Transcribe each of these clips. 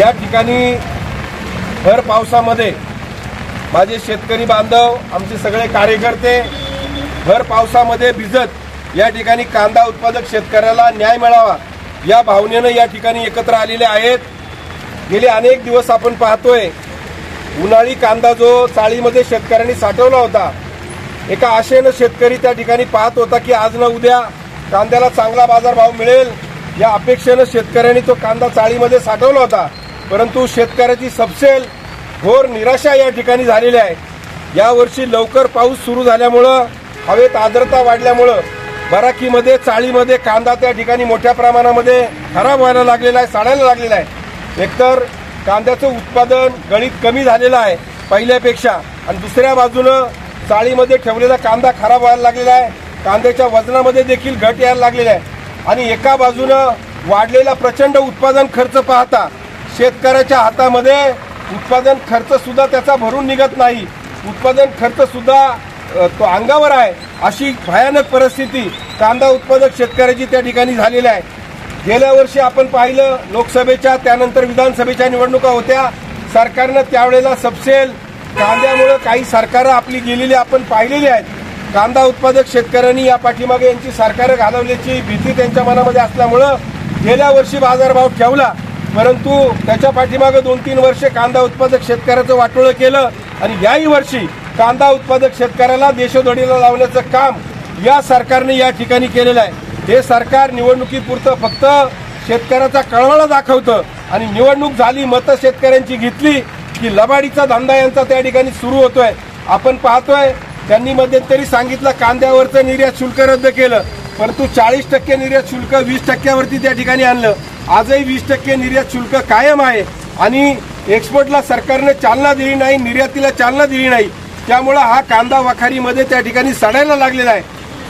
या ठिकाणी भर पावसामध्ये माझे शेतकरी बांधव आमचे सगळे कार्यकर्ते भर पावसामध्ये भिजत या ठिकाणी कांदा उत्पादक शेतकऱ्याला न्याय मिळावा या भावनेनं या ठिकाणी एकत्र आलेले आहेत. गेले अनेक दिवस आपण पाहतोय उन्हाळी कांदा जो चाळीमध्ये शेतकऱ्यांनी साठवला होता एका आशेनं शेतकरी त्या ठिकाणी पाहत होता की आज ना उद्या कांद्याला चांगला बाजारभाव मिळेल. या अपेक्षेनं शेतकऱ्यांनी तो कांदा चाळीमध्ये साठवला होता. परंतु शेतकऱ्याची सबसेल घोर निराशा या ठिकाणी झालेली आहे. यावर्षी लवकर पाऊस सुरू झाल्यामुळं हवेत आर्द्रता वाढल्यामुळं बराकीमध्ये चाळीमध्ये कांदा त्या ठिकाणी मोठ्या प्रमाणामध्ये खराब व्हायला लागलेला आहे साडायला लागलेला आहे. एकतर कांद्याचं उत्पादन गणित कमी झालेलं आहे पहिल्यापेक्षा आणि दुसऱ्या बाजूनं चाळीमध्ये ठेवलेला कांदा खराब व्हायला लागलेला आहे. कांद्याच्या वजनामध्ये देखील घट यायला लागलेला आहे. आणि एका बाजूनं वाढलेला प्रचंड उत्पादन खर्च पाहता शेतकऱ्याच्या हातामध्ये उत्पादन खर्च सुद्धा त्याचा भरून निघत नाही. उत्पादन खर्च सुद्धा तो अंगावर आहे. अशी भयानक परिस्थिती कांदा उत्पादक शेतकऱ्याची त्या ठिकाणी झालेली आहे. गेल्या वर्षी आपण पाहिलं लोकसभेच्या त्यानंतर विधानसभेच्या निवडणुका होत्या. सरकारनं त्यावेळेला सबसेल कांद्यामुळं काही सरकारं आपली गेलेली आपण पाहिलेली आहेत. कांदा उत्पादक शेतकऱ्यांनी या पाठीमागे यांची सरकारं घालवल्याची भीती त्यांच्या मनामध्ये असल्यामुळं गेल्या वर्षी बाजारभाव ठेवला. परंतु त्याच्या पाठीमागं दोन तीन वर्षे कांदा उत्पादक शेतकऱ्याचं वाटोळं केलं आणि याही वर्षी कांदा उत्पादक शेतकऱ्याला देशोधडीला लावण्याचं काम या सरकारने या ठिकाणी केलेलं आहे. हे सरकार निवडणुकीपुरतं फक्त शेतकऱ्याचा कळवळा दाखवतं आणि निवडणूक झाली मतं शेतकऱ्यांची घेतली की लबाडीचा धंदा यांचा त्या ठिकाणी सुरू होतोय. आपण पाहतोय त्यांनी मध्यंतरी सांगितलं कांद्यावरचं निर्यात शुल्क रद्द केलं परंतु चाळीस टक्के निर्यात शुल्क वीस टक्क्यावरती त्या ठिकाणी आणलं. आजही वीस टक्के निर्यात शुल्क कायम आहे आणि एक्सपोर्टला सरकारने चालना दिली नाही निर्यातीला चालना दिली नाही. त्यामुळं हा कांदा वखारीमध्ये त्या ठिकाणी सडायला लागलेला आहे.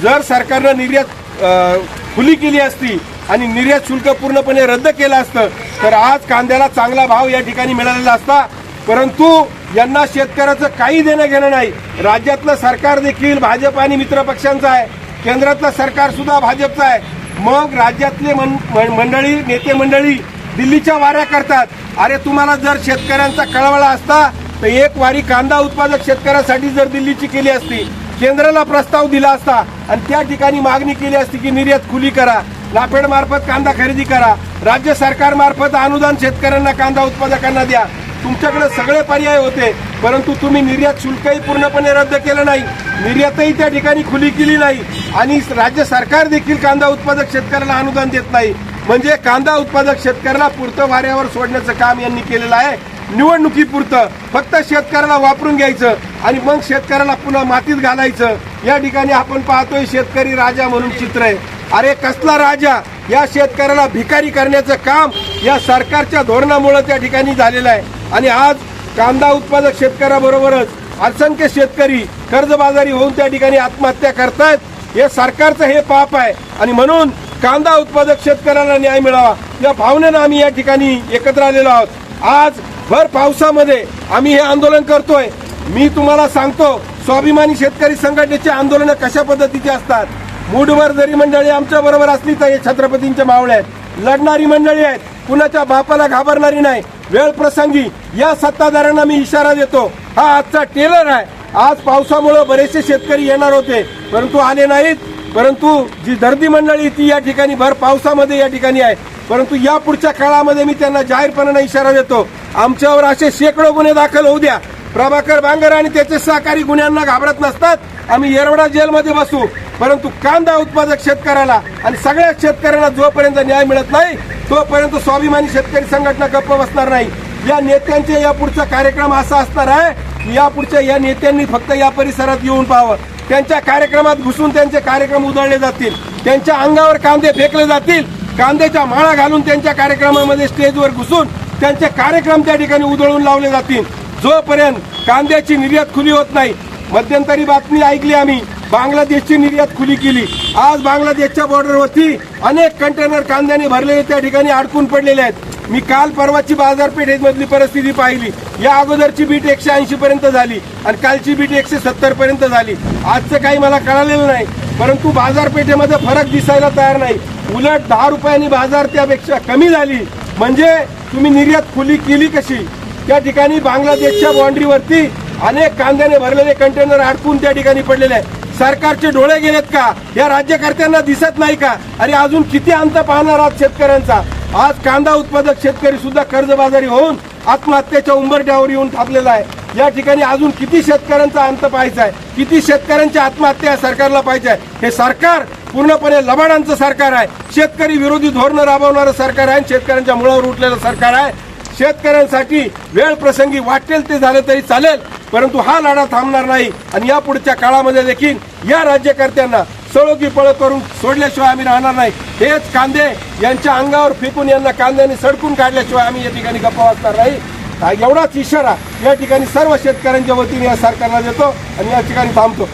जर सरकारनं निर्यात खुली केली असती आणि निर्यात शुल्क पूर्णपणे रद्द केलं असतं तर आज कांद्याला चांगला भाव या ठिकाणी मिळालेला असता. परंतु यांना शेतकऱ्याचं काही देणं घेणं नाही. राज्यातलं सरकार देखील भाजप आणि मित्र पक्षांचं आहे. केंद्रातलं सरकार सुद्धा भाजपचं आहे. मग राज्यातले मन- मंडळी नेते मंडळी दिल्लीच्या वाऱ्या करतात. अरे तुम्हाला जर शेतकऱ्यांचा कळवळा असता तर एक वारी कांदा उत्पादक शेतकऱ्यासाठी जर दिल्लीची केली असती केंद्राला प्रस्ताव दिला असता आणि त्या ठिकाणी मागणी केली असती की निर्यात खुली करा नाफेड मार्फत कांदा खरेदी करा राज्य सरकार मार्फत अनुदान शेतकऱ्यांना कांदा उत्पादकांना द्या तुमच्याकडे सगळे पर्याय होते. परंतु तुम्ही निर्यात शुल्कही पूर्णपणे रद्द केलं नाही. निर्यातही त्या ठिकाणी खुली केली नाही. आणि राज्य सरकार देखील कांदा उत्पादक शेतकऱ्याला अनुदान देत नाही. म्हणजे कांदा उत्पादक शेतकऱ्याला पुरतं वाऱ्यावर सोडण्याचं काम यांनी केलेलं आहे. निवडणुकीपुरतं. फक्त शेतकऱ्याला वापरून घ्यायचं आणि मग शेतकऱ्याला पुन्हा मातीत घालायचं. या ठिकाणी आपण पाहतोय शेतकरी राजा म्हणून चित्र आहे. अरे कसला राजा? या शेतकऱ्याला भिकारी करण्याचं काम या सरकारच्या धोरणामुळे त्या ठिकाणी झालेलं आहे. आणि आज कांदा उत्पादक शेतकऱ्याबरोबरच असंख्य शेतकरी कर्जबाजारी होऊन त्या ठिकाणी आत्महत्या करतायत. हे सरकारचं हे पाप आहे. आणि म्हणून कांदा उत्पादक शेतकऱ्यांना न्याय मिळावा. या भावनेनं आम्ही या ठिकाणी एकत्र आलेलो आहोत. आज भर पावसामध्ये आम्ही हे आंदोलन करतोय. मी तुम्हाला सांगतो स्वाभिमानी शेतकरी संघटनेचे आंदोलनं कशा पद्धतीचे असतात? मूडवर जरी मंडळी आमच्या बरोबर असली तर हे छत्रपतींच्या मावळे आहेत. लढणारी मंडळी आहेत. कुणाच्या बापाला घाबरणारी नाही. वेळ प्रसंगी या सत्ताधाऱ्यांना मी इशारा देतो. हा आजचा टेलर आहे. आज पावसामुळे बरेचसे शेतकरी येणार होते. परंतु आले नाहीत. परंतु जी दर्दी मंडळी ती या ठिकाणी भर पावसामध्ये या ठिकाणी आहे. परंतु या पुढच्या काळामध्ये मी त्यांना जाहीरपणाने इशारा देतो. आमच्यावर असे शेकडो गुन्हे दाखल होऊ द्या. प्रभाकर बांगर आणि त्याचे सहकारी गुन्ह्यांना घाबरत नसतात. आम्ही येरवडा जेलमध्ये बसू. परंतु कांदा उत्पादक शेतकऱ्याला आणि सगळ्या शेतकऱ्यांना जोपर्यंत न्याय मिळत नाही तोपर्यंत स्वाभिमानी शेतकरी संघटना गप्प बसणार नाही. या नेत्यांचे या पुढचा कार्यक्रम असा असणार आहे की या पुढच्या या नेत्यांनी फक्त या परिसरात येऊन पाहावं. त्यांच्या कार्यक्रमात घुसून त्यांचे कार्यक्रम उधळले जातील. त्यांच्या अंगावर कांदे फेकले जातील. कांद्याच्या माळा घालून त्यांच्या कार्यक्रमामध्ये स्टेजवर घुसून त्यांचे कार्यक्रम त्या ठिकाणी उधळून लावले जातील. जोपर्यंत कांद्याची निर्यात खुली होत नाही मध्यंतरी बातमी ऐकली आम्ही बांगलादेशची निर्यात खुली केली. आज बांगलादेशच्या बॉर्डरवरती अनेक कंटेनर कांद्याने भरलेले त्या ठिकाणी अडकून पडलेले आहेत. मी काल परवाची बाजारपेठेमधली परिस्थिती पाहिली. या अगोदरची बीट एकशे ऐंशी पर्यंत झाली आणि कालची बीट एकशे सत्तर पर्यंत झाली. आजचं काही मला कळालेलं नाही परंतु बाजारपेठेमध्ये फरक दिसायला तयार नाही. उलट दहा रुपयांनी बाजार त्यापेक्षा कमी झाली. म्हणजे तुम्ही निर्यात खुली केली कशी? त्या ठिकाणी बांगलादेशच्या बाउंड्रीवरती अनेक कांद्याने भरलेले कंटेनर अडकून त्या ठिकाणी पडलेले आहे सरकारचे डोळे गेलेत का? या राज्यकर्त्यांना दिसत नाही का? अरे अजून किती अंत पाहणार आहात शेतकऱ्यांचा? आज कांदा उत्पादक शेतकरी सुद्धा कर्जबाजारी होऊन आत्महत्येच्या उंबरट्यावर येऊन थांबलेला आहे. या ठिकाणी अजून किती शेतकऱ्यांचा अंत पाहायचा आहे? किती शेतकऱ्यांच्या आत्महत्या सरकारला पाहिजे आहे? हे सरकार पूर्णपणे लबाडांचं सरकार आहे. शेतकरी विरोधी धोरणं राबवणारं सरकार आहे शेतकऱ्यांच्या मुळावर उठलेलं सरकार आहे. शेतकऱ्यांसाठी वेळ प्रसंगी वाटेल ते झालं तरी चालेल परंतु हा लढा थांबणार नाही. आणि या पुढच्या काळामध्ये देखील या राज्यकर्त्यांना सळोगी पळ करून सोडल्याशिवाय आम्ही राहणार नाही. हेच कांदे यांच्या अंगावर फेकून यांना कांद्याने सडकून काढल्याशिवाय आम्ही या ठिकाणी गप्पा वाचणार नाही. हा एवढाच इशारा या ठिकाणी सर्व शेतकऱ्यांच्या वतीने या सरकारला देतो आणि या ठिकाणी थांबतो.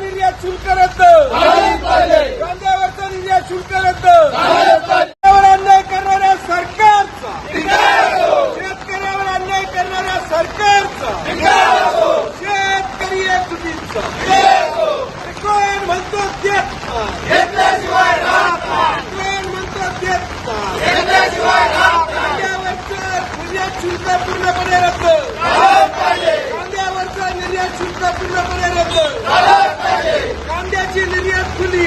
निर्यात शुल्क रद्द कांद्यावरचं निर्यात शुल्क रद्द शेतकऱ्यावर अन्याय करणाऱ्या सरकारचा शेतकऱ्यावर अन्याय करणाऱ्या सरकारचा शेतकरी एक कोण म्हणतो घेतल्याशिवाय कोण म्हणतो देत निर्यात शुल्क पूर्णपणे रद्द. कांद्यावरचं निर्यात शुल्क पूर्णपणे रद्द. कांद्याची निर्यात खुली.